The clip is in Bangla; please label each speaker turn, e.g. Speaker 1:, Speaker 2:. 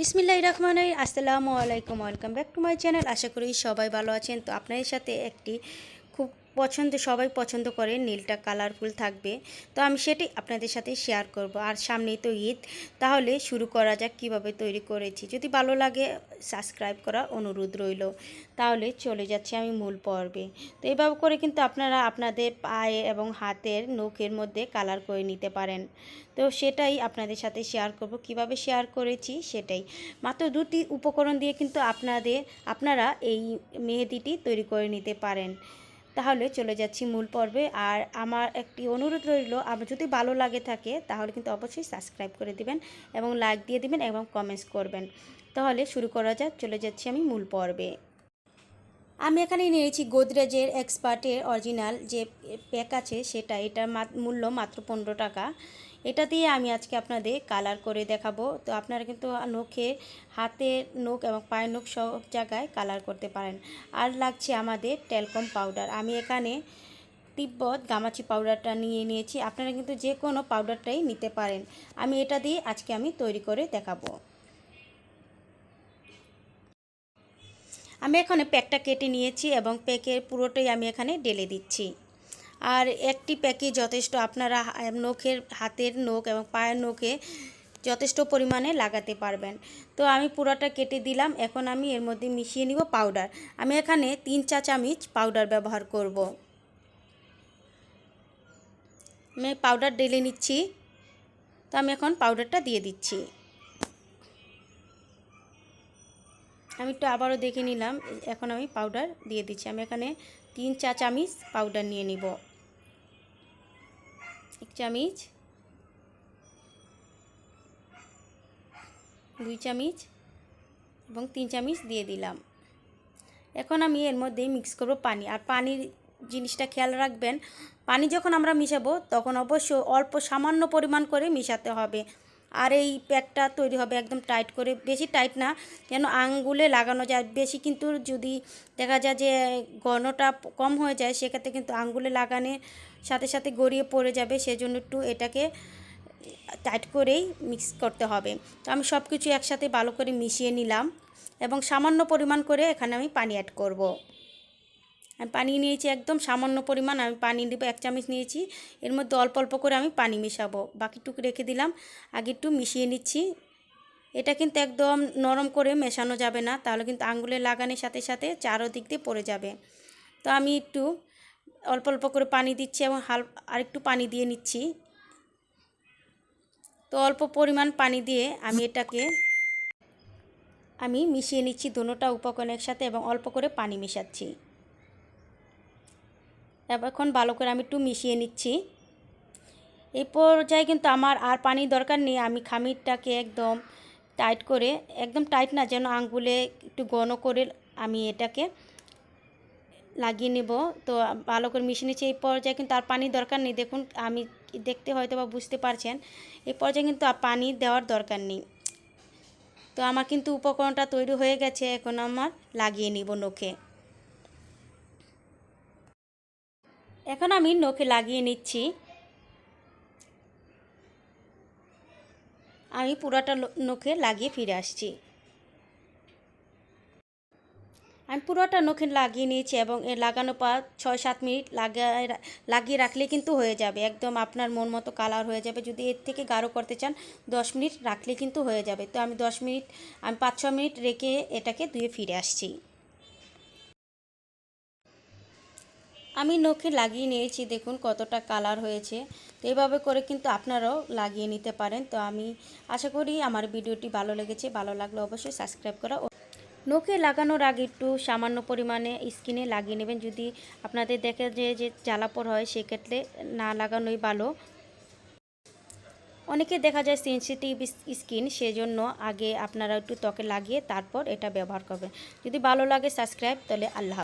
Speaker 1: বিসমিল্লাহ রহমান আসসালামু আলাইকুম, welcome back to my channel. আশা করি সবাই ভালো আছেন। তো আপনাদের সাথে একটি পছন্দ, সবাই পছন্দ করে নীলটা কালারফুল থাকবে। তো আমি সেটি আপনাদের সাথে শেয়ার করব। আর সামনেই তো ঈদ, তাহলে শুরু করা যাক কীভাবে তৈরি করেছি। যদি ভালো লাগে সাবস্ক্রাইব করার অনুরোধ রইল। তাহলে চলে যাচ্ছি আমি মূল পর্বে। তো এইভাবে করে কিন্তু আপনারা আপনাদের পায়ে এবং হাতের নখের মধ্যে কালার করে নিতে পারেন। তো সেটাই আপনাদের সাথে শেয়ার করব। কীভাবে শেয়ার করেছি সেটাই। মাত্র দুটি উপকরণ দিয়ে কিন্তু আপনাদের, আপনারা এই মেহেদিটি তৈরি করে নিতে পারেন। তাহলে চলে যাচ্ছি মূল পর্বে। আর আমার একটি অনুরোধ রইল আমার যদি ভালো লাগে থাকে, তাহলে কিন্তু অবশ্যই সাবস্ক্রাইব করে দিবেন এবং লাইক দিয়ে দিবেন এবং কমেন্টস করবেন। তাহলে শুরু করা যাক, চলে যাচ্ছি আমি মূল পর্বে। আমি এখানে নিয়েছি গোদরেজের এক্সপার্টের অরিজিনাল যে প্যাক আছে, সেটা এটার মূল্য মাত্র পনেরো টাকা। এটা দিয়ে আমি আজকে আপনাদের কালার করে দেখাবো। তো আপনারা কিন্তু নখে হাতের নখ এবং পায়ের নখ সব জায়গায় কালার করতে পারেন। আর লাগছে আমাদের টেলকম পাউডার আমি এখানে তিব্বত গামাচি পাউডারটা নিয়ে নিয়েছি। আপনারা কিন্তু যে কোনো পাউডারটাই নিতে পারেন। আমি এটা দিয়ে আজকে আমি তৈরি করে দেখাবো। আমি এখানে প্যাকটা কেটে নিয়েছি এবং প্যাকের পুরোটাই আমি এখানে ঢেলে দিচ্ছি। আর একটি প্যাকে যথেষ্ট আপনারা নখের হাতের নখ এবং পায়ের নখে যথেষ্ট পরিমাণে লাগাতে পারবেন। তো আমি পুরোটা কেটে দিলাম, এখন আমি এর মধ্যে মিশিয়ে নিব পাউডার আমি এখানে তিন চা চামচ পাউডার ব্যবহার করব। আমি পাউডার ঢেলে নিচ্ছি। তো আমি এখন পাউডারটা দিয়ে দিচ্ছি। আমি একটু আবারও দেখে নিলাম, এখন আমি পাউডার দিয়ে দিচ্ছি। আমি এখানে তিন চা চামচ পাউডার নিয়ে নিব। চামচ। দুই চামিচ এবং তিন চামিচ দিয়ে দিলাম। এখন আমি এর মধ্যে মিক্স করব পানি। আর পানির জিনিসটা খেয়াল রাখবেন, পানি যখন আমরা মিশাবো তখন অবশ্য অল্প সামান্য পরিমাণ করে মিশাতে হবে। আর এই প্যাকটা তৈরি হবে একদম টাইট করে, বেশি টাইট না, যেন আঙ্গুলে লাগানো যায় বেশি কিন্তু যদি দেখা যায় যে ঘনটা কম হয়ে যায়, সেক্ষেত্রে কিন্তু আঙ্গুলে লাগানোর সাথে সাথে গড়িয়ে পড়ে যাবে, সেজন্য একটু এটাকে টাইট করেই মিক্স করতে হবে তো আমি সব কিছু একসাথে ভালো করে মিশিয়ে নিলাম এবং সামান্য পরিমাণ করে এখানে আমি পানি অ্যাড করব। আমি পানি নিয়েছি একদম সামান্য পরিমাণ, আমি পানি দেবো এক চামচ নিয়েছি। এর মধ্যে অল্প অল্প করে আমি পানি মেশাবো। বাকিটুকু রেখে দিলাম, আগে একটু মিশিয়ে নিচ্ছি। এটা কিন্তু একদম নরম করে মেশানো যাবে না, তাহলে কিন্তু আঙ্গুলে লাগানোর সাথে সাথে চারোদিক দিয়ে পড়ে যাবে। তো আমি একটু অল্প অল্প করে পানি দিচ্ছি এবং হাল, আরেকটু পানি দিয়ে নিচ্ছি। তো অল্প পরিমাণ পানি দিয়ে আমি এটাকে আমি মিশিয়ে নিচ্ছি দুটোটা উপকরণ একসাথে এবং অল্প করে পানি মেশাচ্ছি। এখন ভালো করে আমি একটু মিশিয়ে নিচ্ছি। এই পর্যায়ে কিন্তু আমার আর পানি দরকার নেই, আমি খামিরটাকে একদম টাইট করে, একদম টাইট না, যেন আঙ্গুলে একটু ঘন করে আমি এটাকে লাগিয়ে নেব। তো ভালো করে মিশিয়ে নিচ্ছি। এই পর্যায়ে কিন্তু আর পানি দরকার নেই, দেখুন, আমি দেখতে হয়তো বা বুঝতে পারছেন। এই পর্যায়ে কিন্তু পানি দেওয়ার দরকার নেই। তো আমার কিন্তু উপকরণটা তৈরি হয়ে গেছে, এখন আমার লাগিয়ে নিব নখে। এখন আমি নখে লাগিয়ে নিচ্ছি। আমি পুরাটা নখে লাগিয়ে ফিরে আসছি। আমি পুরোটা নখে লাগিয়ে নিয়েছি এবং এর লাগানো পর ছয় সাত মিনিট লাগায় লাগিয়ে রাখলে কিন্তু হয়ে যাবে। একদম আপনার মন মতো কালার হয়ে যাবে। যদি এর থেকে গাঢ় করতে চান, দশ মিনিট রাখলে কিন্তু হয়ে যাবে। তো আমি দশ মিনিট, আমি পাঁচ ছ মিনিট রেখে এটাকে ধুয়ে ফিরে আসছি। আমি নখে লাগিয়ে নিয়েছি, দেখুন কতটা কালার হয়েছে। তো এইভাবে করে কিন্তু আপনারাও লাগিয়ে নিতে পারেন। তো আমি আশা করি আমার ভিডিওটি ভালো লেগেছে। ভালো লাগলে অবশ্যই সাবস্ক্রাইব করা। নখে লাগানোর আগে একটু সামান্য পরিমাণে স্কিনে লাগিয়ে নেবেন। যদি আপনাদের দেখে যে যে জ্বালাপড় হয়, সেক্ষেত্রে না লাগানোই ভালো। অনেকে দেখা যায় সেন্সিটিভ স্কিন সেজন্য আগে আপনারা একটু ত্বকে লাগিয়ে তারপর এটা ব্যবহার করবেন। যদি ভালো লাগে সাবস্ক্রাইব তাহলে আল্লাহ